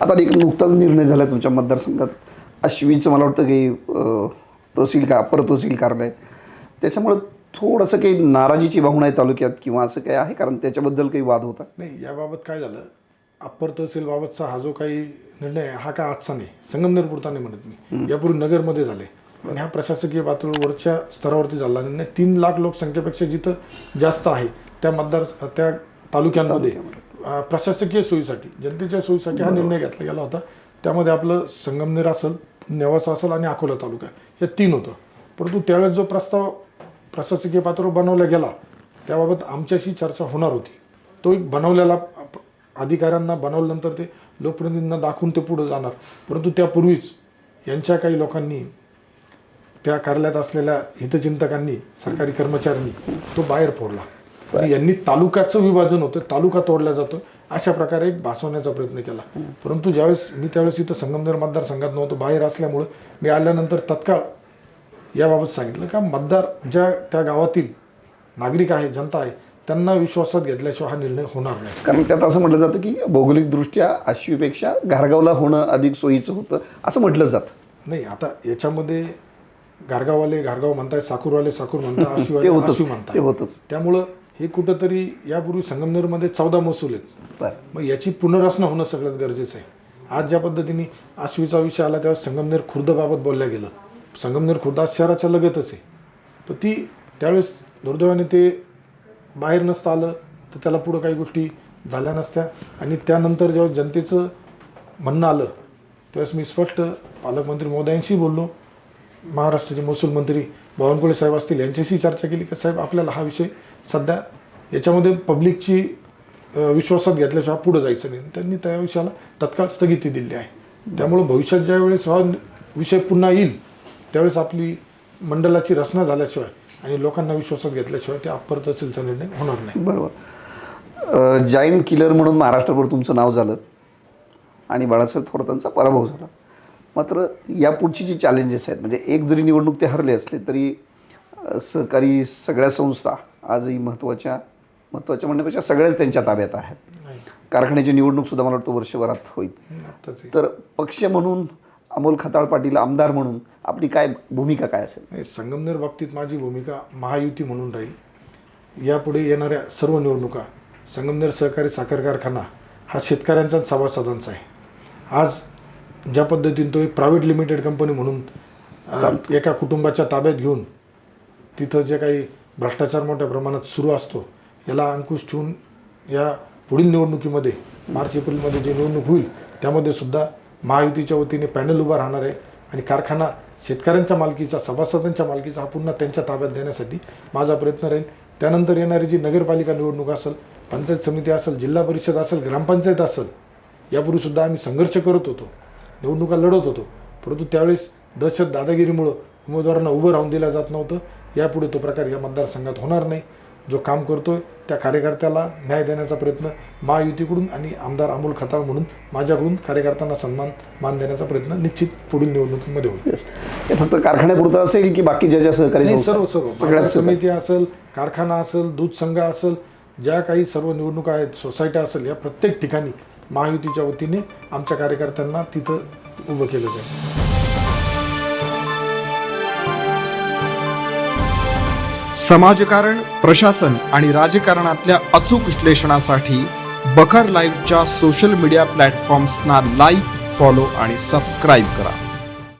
आता एक नुकताच निर्णय झाला तुमच्या मतदारसंघात. अश्विनीचं मला वाटतं की तहसील का अपर तहसील कार्यालय. त्याच्यामुळं थोडंसं काही नाराजीची भावना आहे तालुक्यात किंवा असं काही आहे? कारण त्याच्याबद्दल काही वाद होता. नाही याबाबत काय झालं? अप्पर तहसीलबाबतचा हा जो काही निर्णय आहे हा काय आजचा नाही. संगमनेर पुरता नाही म्हणत मी. यापूर्वी नगरमध्ये झाले. पण ह्या प्रशासकीय पातळीवरच्या स्तरावरती झाला निर्णय. तीन लाख लोकसंख्येपेक्षा जिथं जास्त आहे त्या मतदार त्या तालुक्यांमध्ये. प्रशासकीय सोयीसाठी जनतेच्या सोयीसाठी हा निर्णय घेतला गेला होता. त्यामध्ये आपलं संगमनेर असेल नेवासा असेल आणि अकोला तालुका. हे तीन होतं. परंतु त्यावेळेस जो प्रस्ताव प्रशासकीय पातळीवर बनवला गेला त्याबाबत आमच्याशी चर्चा होणार होती. तो एक बनवलेला अधिकाऱ्यांना बनवल्यानंतर ते लोकप्रतिनिधींना दाखवून ते पुढे जाणार. परंतु त्यापूर्वीच यांच्या काही लोकांनी त्या कार्यालयात असलेल्या हितचिंतकांनी सरकारी कर्मचाऱ्यांनी तो बाहेर फोडला. आणि यांनी तालुक्याचं विभाजन होतं तालुका तोडला जातो अशा प्रकारे एक भासवण्याचा प्रयत्न केला. परंतु ज्यावेळेस मी त्यावेळेस इथं संगमनेर मतदारसंघात नव्हतो बाहेर असल्यामुळं मी आल्यानंतर तत्काळ याबाबत सांगितलं का मतदार ज्या त्या गावातील नागरिक आहे जनता आहे त्यांना विश्वासात घेतल्याशिवाय हा निर्णय होणार नाही. कारण त्यात असं म्हटलं जातं की भौगोलिकदृष्ट्या आश्वीपेक्षा घारगावला होणं अधिक सोयीचं होतं असं म्हटलं जातं. नाही आता याच्यामध्ये गारगाववाले गारगाव म्हणताय साकूरवाले साकूर म्हणताय ते आशिवाले होतंच आशू ते म्हणताय होतंच त्यामुळं हे कुठंतरी यापूर्वी संगमनेरमध्ये चौदा महसूल आहेत. मग याची पुनर्रचना होणं सगळ्यात गरजेचं आहे. आज ज्या पद्धतीने आश्वीचा विषय आला तेव्हा संगमनेर खुर्दबाबत बोलल्या गेलं. संगमनेर खुर्द आज शहराच्या लगतच आहे. पण ती त्यावेळेस दुर्दैवाने ते बाहेर नसतं आलं तर त्याला पुढं काही गोष्टी झाल्या नसत्या. आणि त्यानंतर जेव्हा जनतेचं म्हणणं आलं त्यावेळेस मी स्पष्ट पालकमंत्री महोदयांशी बोललो. महाराष्ट्राचे महसूल मंत्री बावनकुळे साहेब असतील यांच्याशी चर्चा केली की? साहेब आपल्याला हा विषय सध्या याच्यामध्ये पब्लिकची विश्वासात घेतल्याशिवाय पुढे जायचं नाही. त्यांनी त्या विषयाला तत्काळ स्थगिती दिली आहे. त्यामुळं भविष्यात ज्या वेळेस हा विषय पुन्हा येईल त्यावेळेस आपली मंडळाची रचना झाल्याशिवाय आणि लोकांना विश्वासात घेतल्याशिवाय ते अप्पर तहसीलचा निर्णय होणार नाही. बरोबर. जाईन किलर म्हणून महाराष्ट्रभर तुमचं नाव झालं आणि बाळासाहेब थोरातांचा पराभव झाला. मात्र यापुढची जी चॅलेंजेस आहेत म्हणजे एक जरी निवडणूक ते हरले असले तरी सहकारी सगळ्या संस्था आजही महत्त्वाच्या महत्त्वाच्या म्हणण्यापेक्षा सगळ्याच त्यांच्या ताब्यात आहेत. कारखान्याची निवडणूक सुद्धा मला वाटतं वर्षभरात होईल. तर पक्ष म्हणून अमोल खताळ पाटील आमदार म्हणून आपली काय भूमिका काय असेल? नाही संगमनेर बाबतीत माझी भूमिका महायुती म्हणून राहील. यापुढे येणाऱ्या सर्व निवडणुका संगमनेर सहकारी साखर कारखाना हा शेतकऱ्यांचाच सभासदांचा आहे. आज ज्या पद्धतीने तो एक प्रायव्हेट लिमिटेड कंपनी म्हणून एका कुटुंबाच्या ताब्यात घेऊन तिथं जे काही भ्रष्टाचार मोठ्या प्रमाणात सुरू असतो याला अंकुश ठेवून या पुढील निवडणुकीमध्ये मार्च एप्रिलमध्ये जी निवडणूक होईल त्यामध्ये सुद्धा महायुतीच्या वतीने पॅनल उभा राहणार आहे आणि कारखाना शेतकऱ्यांच्या मालकीचा सभासदांच्या मालकीचा हा पुन्हा त्यांच्या ताब्यात देण्यासाठी माझा प्रयत्न राहील. त्यानंतर येणारी जी नगरपालिका निवडणूक असेल पंचायत समिती असेल जिल्हा परिषद असेल ग्रामपंचायत असेल यापूर्वीसुद्धा आम्ही संघर्ष करत होतो. निवडणुका लढत होतो. परंतु त्यावेळेस दहशत दादागिरीमुळं उमेदवारांना उभं राहून दिलं जात नव्हतं. यापुढे तो प्रकार या मतदारसंघात होणार नाही. जो काम करतोय त्या कार्यकर्त्याला न्याय देण्याचा प्रयत्न महायुतीकडून आणि आमदार अमोल खताळ म्हणून माझ्याकडून कार्यकर्त्यांना सन्मान मान देण्याचा प्रयत्न निश्चित पुढील निवडणुकीमध्ये होईल. फक्त कारखान्यापुरतं असेल की बाकी ज्या ज्या सहकारी सर्व सर्व. समिती असेल कारखाना असेल दूध संघ असेल ज्या काही सर्व निवडणुका आहेत सोसायट्या असेल या प्रत्येक ठिकाणी महायुतीच्या वतीने आमच्या कार्यकर्त्यांना तिथं उभं केलं जाईल. समाजकारण प्रशासन आणि राजकारणातल्या अचूक विश्लेषणासाठी बखर लाईव्हच्या सोशल मीडिया प्लॅटफॉर्म्सना लाईक फॉलो आणि सबस्क्राईब करा.